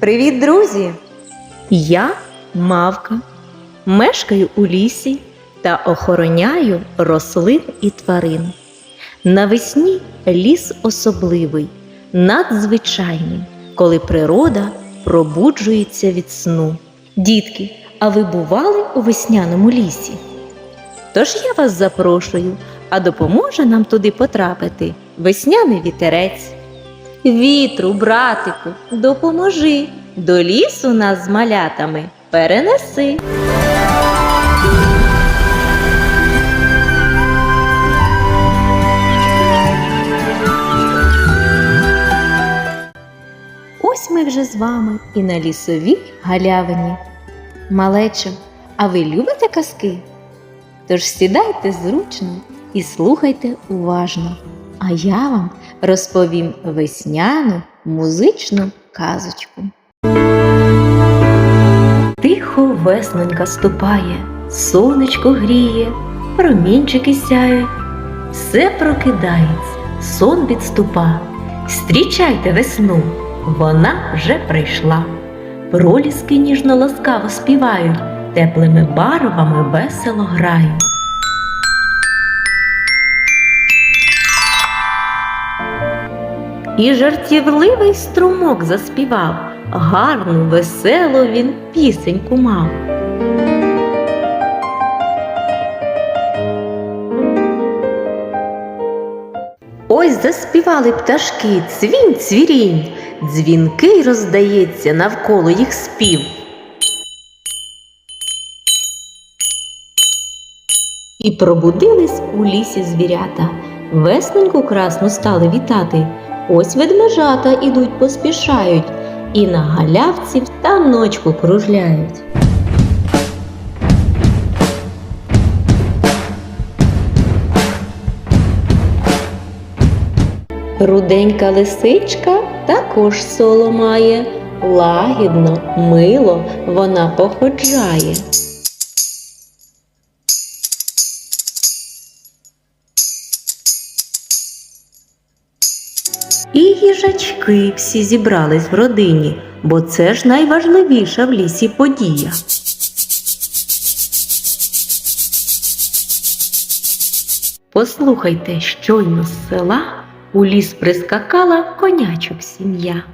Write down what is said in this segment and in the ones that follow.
Привіт, друзі! Я мавка, мешкаю у лісі та охороняю рослин і тварин. Навесні ліс особливий, надзвичайний, коли природа пробуджується від сну. Дітки, а ви бували у весняному лісі? Тож я вас запрошую, а допоможе нам туди потрапити весняний вітерець. Вітру, братику, допоможи, до лісу нас з малятами перенеси. Ось ми вже з вами і на лісовій галявині. Малечо, а ви любите казки? Тож сідайте зручно і слухайте уважно, а я вам розповім весняну музичну казочку. Тихо веснонька ступає, сонечко гріє, промінчики сяють, все прокидається, сон відступа. Зустрічайте весну, вона вже прийшла. Проліски ніжно ласкаво співають, теплими барвами весело грають. І жартівливий струмок заспівав, гарну, веселу він пісеньку мав. Ось заспівали пташки цвінь цвірінь, дзвінкий роздається навколо їх спів. І пробудились у лісі звірята, весненьку красну стали вітати. Ось ведмежата ідуть поспішають, і на галявці в таночку кружляють. Руденька лисичка також соло має, лагідно, мило вона походжає. І їжачки всі зібрались в родині, бо це ж найважливіша в лісі подія. Послухайте, щойно з села у ліс прискакала конячок сім'я.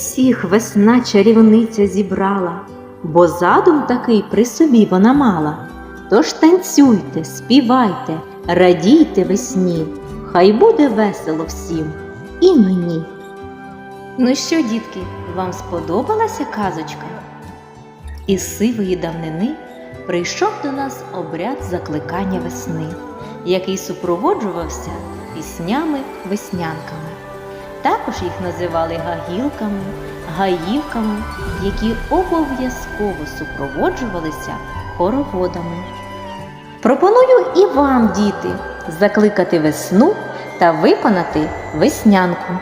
Всіх весна чарівниця зібрала, бо задум такий при собі вона мала. Тож танцюйте, співайте, радійте весні, хай буде весело всім і мені. Ну що, дітки, вам сподобалася казочка? Із сивої давнини прийшов до нас обряд закликання весни, який супроводжувався піснями-веснянками. Також їх називали гагілками, гаївками, які обов'язково супроводжувалися хороводами. Пропоную і вам, діти, закликати весну та виконати веснянку.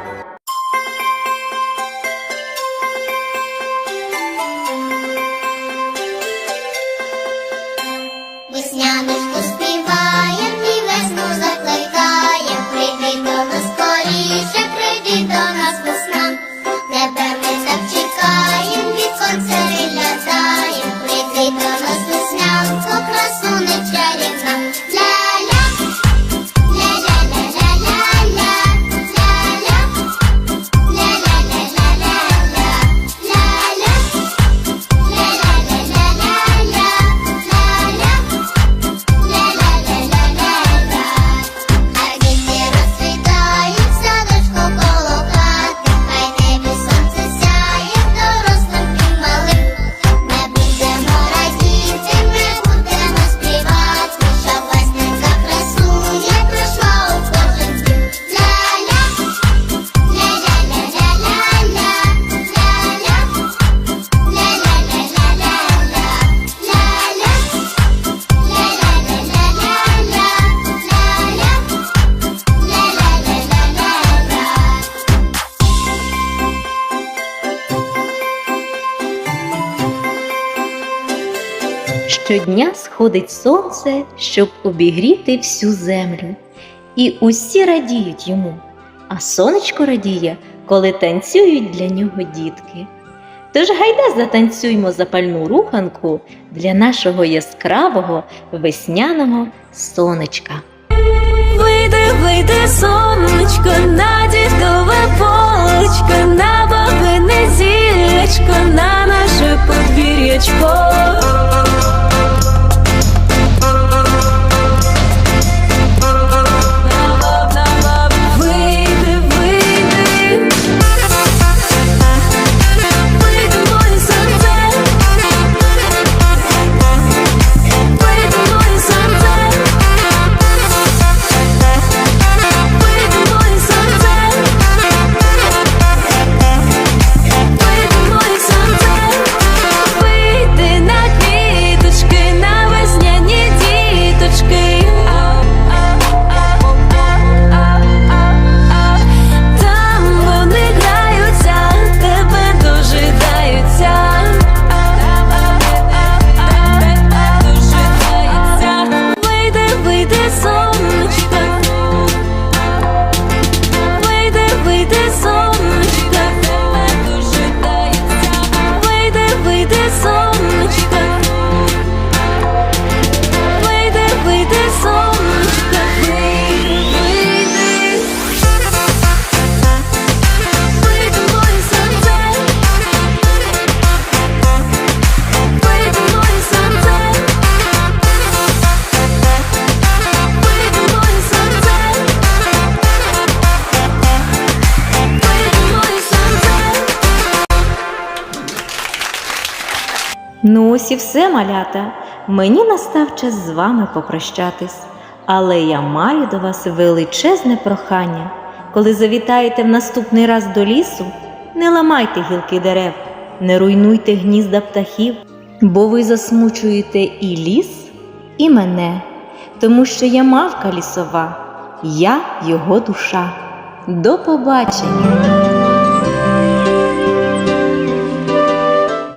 Весняночку співаєм Щодня сходить сонце, щоб обігріти всю землю. І усі радіють йому, а сонечко радіє, коли танцюють для нього дітки. Тож гайда затанцюймо запальну руханку для нашого яскравого весняного сонечка. Вийди, вийди, сонечко, на дідове полечко, на бабине зілечко, на наше подвір'ячко. Вийди, Ну ось і все, малята. Мені настав час з вами попрощатись. Але я маю до вас величезне прохання. Коли завітаєте в наступний раз до лісу, не ламайте гілки дерев, не руйнуйте гнізда птахів, бо ви засмучуєте і ліс, і мене, тому що я мавка лісова, я його душа. До побачення!